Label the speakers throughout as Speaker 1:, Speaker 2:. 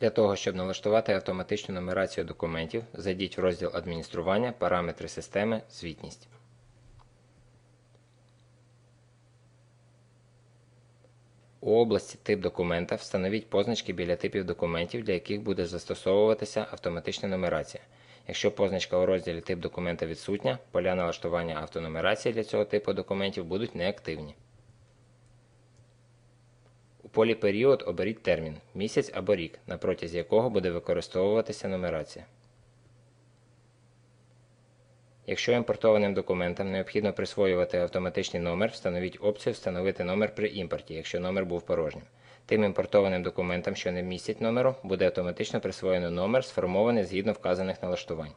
Speaker 1: Для того, щоб налаштувати автоматичну нумерацію документів, зайдіть в розділ Адміністрування, Параметри системи, Звітність. У області Тип документа встановіть позначки біля типів документів, для яких буде застосовуватися автоматична нумерація. Якщо позначка у розділі Тип документа відсутня, поля налаштування автонумерації для цього типу документів будуть неактивні. У полі Період оберіть термін місяць або рік, на протязі якого буде використовуватися нумерація. Якщо імпортованим документам необхідно присвоювати автоматичний номер, встановіть опцію Встановити номер при імпорті, якщо номер був порожнім. Тим імпортованим документам, що не містять номеру, буде автоматично присвоєно номер, сформований згідно вказаних налаштувань.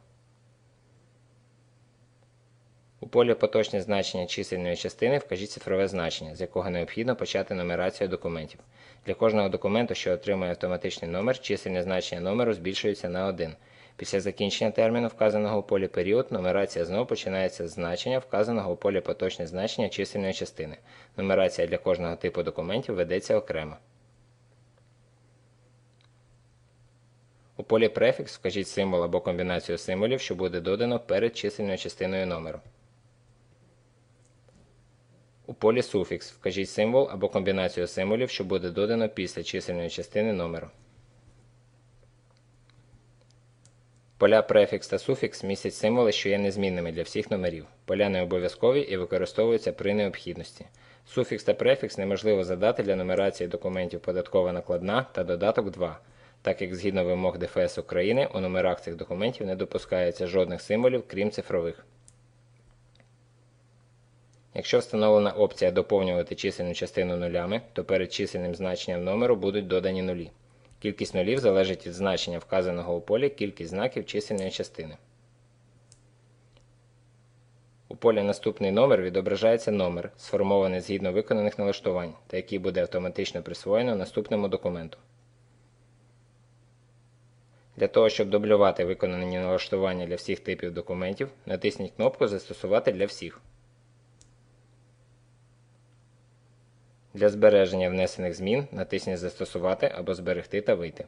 Speaker 1: У полі Поточне значення чисельної частини вкажіть цифрове значення, з якого необхідно почати нумерацію документів. Для кожного документу, що отримує автоматичний номер, чисельне значення номеру збільшується на 1. Після закінчення терміну, вказаного у полі період, нумерація знову починається з значення, вказаного у полі поточне значення чисельної частини. Нумерація для кожного типу документів ведеться окремо. У полі префікс вкажіть символ або комбінацію символів, що буде додано перед чисельною частиною номеру. У полі суфікс вкажіть символ або комбінацію символів, що буде додано після чисельної частини номеру. Поля префікс та суфікс містять символи, що є незмінними для всіх номерів. Поля не обов'язкові і використовуються при необхідності. Суфікс та префікс неможливо задати для нумерації документів податкова накладна та додаток 2, так як згідно вимог ДФС України у номерах цих документів не допускається жодних символів, крім цифрових. Якщо встановлена опція доповнювати чисельну частину нулями, то перед чисельним значенням номеру будуть додані нулі. Кількість нулів залежить від значення вказаного у полі кількість знаків чисельної частини. У полі наступний номер відображається номер, сформований згідно виконаних налаштувань, та який буде автоматично присвоєно наступному документу. Для того, щоб дублювати виконані налаштування для всіх типів документів, натисніть кнопку Застосувати для всіх. Для збереження внесених змін натисніть Застосувати або Зберегти та вийти.